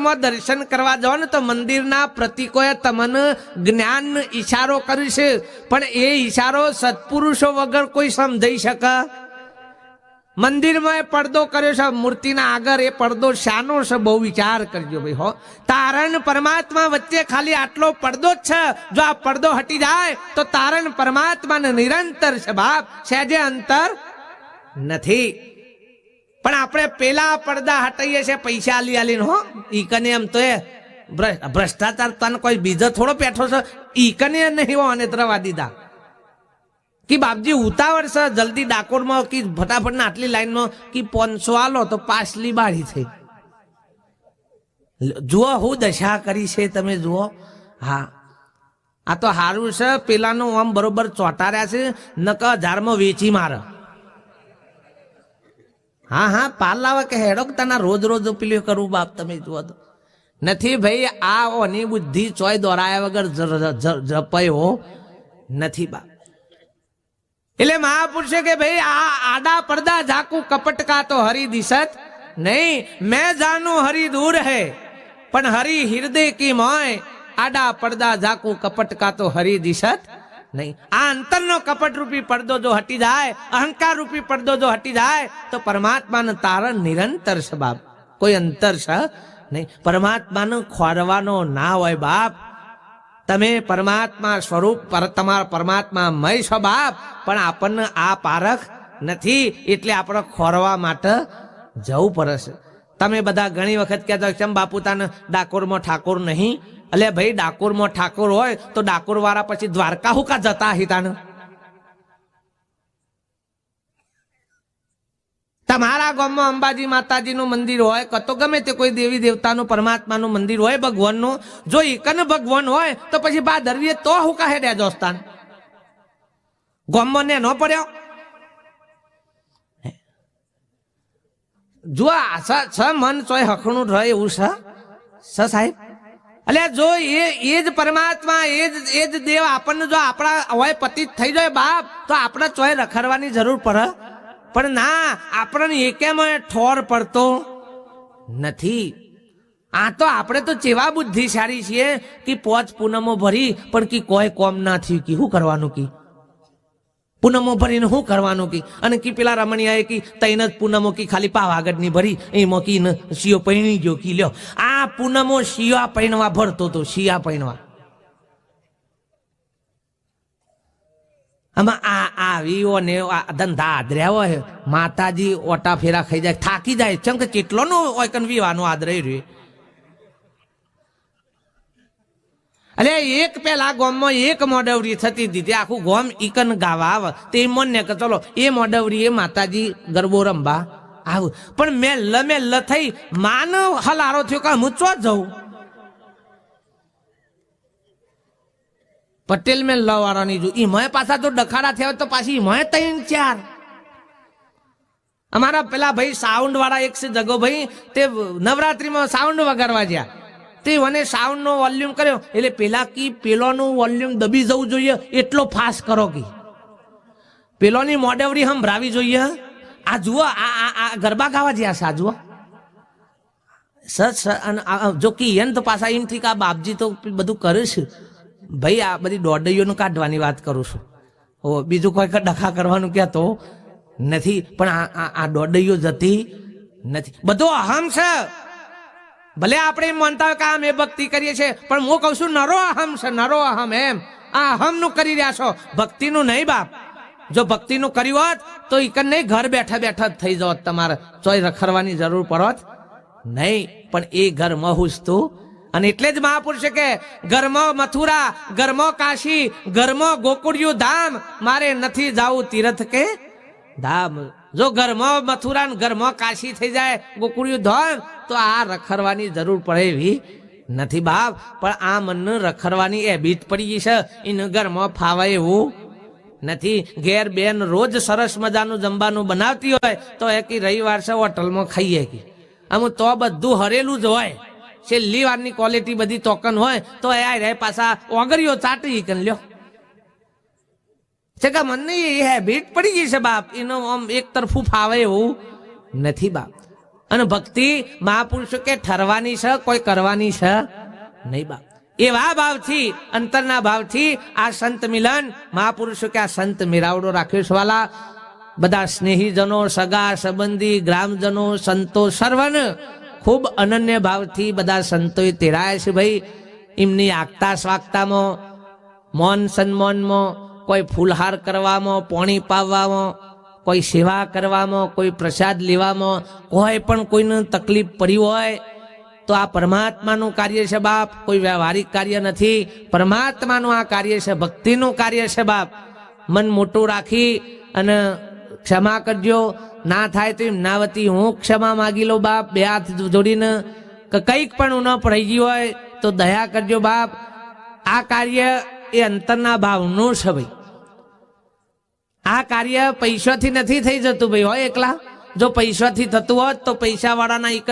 મંદિરમાં દર્શન કરવા જાઓ ને તો મંદિરના પ્રતિકોએ તમને જ્ઞાન ઈશારો કર્યો પણ એ ઈશારો સત્પુરુષો વગર કોઈ સમજાઈ શકે? મંદિરમાં એ પડદો કર્યો છે, મૂર્તિના આગળ એ પડદો શાનો છે, બહુ વિચાર કરજો ભાઈ, હો. તારણ પરમાત્મા વચ્ચે ખાલી આટલો પડદો જ છે. જો આ પડદો હટી જાય, તો તારણ પરમાત્માને નિરંતર છે બાપ. સહેજે અંતર નથી. પણ આપણે પેલા પડદા હટાઈએ છે પૈસા આલી આલીને, હો. ઈ કને એમ તો એ ભ્રષ્- ભ્રષ્ટાચાર તને કોઈ બીજો થોડો બેઠો છે? ઈ કને નહીં હો અને ત્રવા દીધા. કે બાપજી, ઉતાવળ છે, જલ્દી ડાકોરમાં કે ફટાફટ ના આટલી લાઈનમાં કે પોનસો આલો તો પાછલી બાળી થઈ. જુઓ, હું દશા કરી છે, તમે જુઓ. હા. આ તો સારું છે, પેલાનું આમ બરોબર ચોટાર્યા છે નક હજારમાં વેચી મારે. હા હા પાલાવા કે હેડોક તના રોજ રોજ પેલું કરવું બાપ તમે જુઓ તો. નથી ભાઈ, આ ઓની બુદ્ધિ ચોય દોરાયા વગર જપાયો નથી બાપ. એટલે મહાપુરુષે કે ભાઈ, આ આડા પડદા ઝાકું કપટકા તો હરી દિશત? નહીં, મેં જાનું હરી દૂર હે, પણ હરી હૃદય કી મોય, આડા પડદા ઝાકું કપટકા તો હરી દિશત? નહીં. આ અંતરનો કપટ રૂપી પડદો જો હટી જાય અહંકાર રૂપી પડદો જો હટી જાય, તો પરમાત્માનું તારણ નિરંતર છે બાપ. કોઈ અંતર છે નહીં. પરમાત્માનું ખોરવાનો ના હોય બાપ. તમે પરમાત્મા સ્વરૂપ પર, તમારા પરમાત્મા મય છો બાપ, પણ આપણને આ પારખ નથી, એટલે આપણે ખોરવા માટે જવું પડે છે. તમે બધા ઘણી વખત કહેતા કેમ બાપુ તાને ડાકોરમાં ઠાકોર નહીં? એટલે ભાઈ, ડાકોરમાં ઠાકોર હોય તો ડાકોર વાળા પછી દ્વારકા હુકા જતા હિતાને? તમારા ગામમાં અંબાજી માતાજીનું મંદિર હોય કતો ગમે તે કોઈ દેવી દેવતાનું, પરમાત્માનું મંદિર હોય, ભગવાનનું. જો એકન ભગવાન હોય, તો પછી બા ધરવીએ તો હું કહે દોસ્તાન ગામમાં ને ન પડ્યો? જો આ સ મન ચોય હખણું રહે એવું છે સાહેબ? એટલે જો એ એ જ પરમાત્મા, એ જ એ જ દેવ આપણને જો આપણા હોય પતિત થઈ જાય બાપ, તો આપણે ચોય રખડવાની જરૂર પડે. પણ ના, આપણને એકેમાં ઠોર પડતો નથી. આ તો આપણે તો ચેવા બુદ્ધિશાળી છીએ કે પોચ પૂનમો ભરી, પણ કી કોઈ કોમ ના થયું, કી શું કરવાનું કી? પૂનમો ભરીને શું કરવાનું કી? અને કી પેલા રમણીયાએ કી તૈન જ પૂનમો કી ખાલી પાવાગઢની ભરી એમાં કી શિયો પૈણી ગયો કી લ્યો. આ પૂનમો શિયા પૈણવા ભરતો તો શિયા પૈણવા. આમાં આ આવીઓ ને ધંધા આદર્યા હોય, માતાજી ઓટા ફેરા ખાઈ જાય, થાકી જાય. ચમ કે કેટલો નો ઓયકન વિવાનો આદરાઈ રહ્યો. અલે, એક પેલા ગોમમાં એક મોડવરી થતી હતી તે આખું ગોમ ઈકન ગાવા આવે. તે મને કે ચલો, એ મોડવરી એ માતાજી ગરબો રમવા આવું. પણ મેં લ મેં લ થઈ માનવ હલારો થયો કે હું ચો જઉં? પટેલ મેં લ વાળાની જોયું. ઈ મય પાછા જો ડખાડા થયા તો પાછી મય ત્રણ ચાર. અમારા પેલા ભાઈ સાઉન્ડ વાળા એક છે જગો ભાઈ, તે નવરાત્રીમાં સાઉન્ડ વગાડવા ગયા તે મને સાઉન્ડ નો વોલ્યુમ કર્યો. એટલે પેલા કી પેલોનું વોલ્યુમ દબી જવું જોઈએ, એટલો ફાસ્ટ કરો કી. પેલોની મોડેવરી સંભળાવી જોઈએ. આ જુઓ, આ ગરબા ગાવા જ્યાં છે, આ જુઓ. સર સર જો કે તો પાછા એમ થી કે આ બાપજી તો બધું કરે છે. ભાઈ, આ બધી દોડૈયોનું કાઢવાની વાત કરું છું. ઓ બીજું કોઈ ડખા કરવાનું ક્યાં તો નથી. પણ આ, આ- દોડૈયો જતી નથી. બધો અહમ છે. ભલે આપણે એમ માનતા હોય કે આમ અમે ભક્તિ કરીએ છીએ, પણ હું કહું છું, નરો અહમ છે, નરો અહમ એમ. આ અહમનું કરી રહ્યા છો. ભક્તિનું નહીં બાપ. જો ભક્તિનું કર્યું હોત, તો ઈકન નહીં ઘર બેઠા બેઠા થઈ જાત તમારે. ચોય રખડવાની જરૂર પડત નહીં, પણ એ ઘરમાં હુસતું અને એટલે જ મહાપુરુષે કે, ઘરમાં મથુરા, ઘરમાં કાશી, ઘરમાં ગોકુળિયું ધામ, મારે નથી જાવું તીરથ કે ધામ. જો ઘરમાં મથુરા ઘરમાં કાશી થઈ જાય, ગોકુળિયું ધોય, તો આ રખડવાની જરૂર પડે એવી નથી બાપ. પણ આ મનને રખડવાની એબિટ પડી ગઈ છે. એને ઘરમાં ફાવાય એવું નથી. ઘેર બેન રોજ સરસ મજાનું જમવાનું બનાવતી હોય, તો એ કે રવિવાર છે હોટલમાં ખાઈએ કે. આમ તો બધું હરેલું જ હોય. છેલ્લી વારની ક્વોલિટી બધી ટોકન હોય, તો એ પાછા ઓગરીઓ ચાટી કરી લ્યો. છે કે મને એ હેબિટ પડી ગઈ છે બાપ. એનો આમ એક તરફું ફાવે એવું નથી બાપ. અને ભક્તિ મહાપુરુષો કે ઠરવાની છે, કોઈ કરવાની છે નહીં બાપ. એવા ભાવથી, અંતરના ભાવથી આ સંત મિલન, મહાપુરુષો કે આ સંત મેરાવડો રાખ્યો છે વાલા. બધા સ્નેહીજનો, સગા સંબંધી, ગ્રામજનો, સંતો સર્વન ખૂબ અનન્ય ભાવથી બધા સંતોએ તેરાયા છે ભાઈ. એમની આગતા સ્વાગતામાં મૌન સન્માનમાં કોઈ ફૂલહાર કરવામાં, પોણી પાવવામાં કોઈ સેવા કરવામાં, કોઈ પ્રસાદ લેવામાં, કોઈ પણ કોઈને તકલીફ પડી હોય, તો આ પરમાત્માનું કાર્ય છે બાપ. કોઈ વ્યવહારિક કાર્ય નથી. પરમાત્માનું આ કાર્ય છે, ભક્તિનું કાર્ય છે બાપ. મન મોટું રાખી અને ક્ષમા કરજો. ના થાય તો નાવતી હું ક્ષમા માગી લો બાપ. બે હાથ જોડીને કે, કંઈક પણ હું ન પડી ગયું હોય તો દયા કરજો બાપ. આ કાર્ય એ અંતરના ભાવનું છે ભાઈ. આ કાર્ય પૈસાથી નથી થઈ જતું ભાઈ હોય એકલા. જો પૈસાથી થતું હોત તો પૈસા વાળાના એક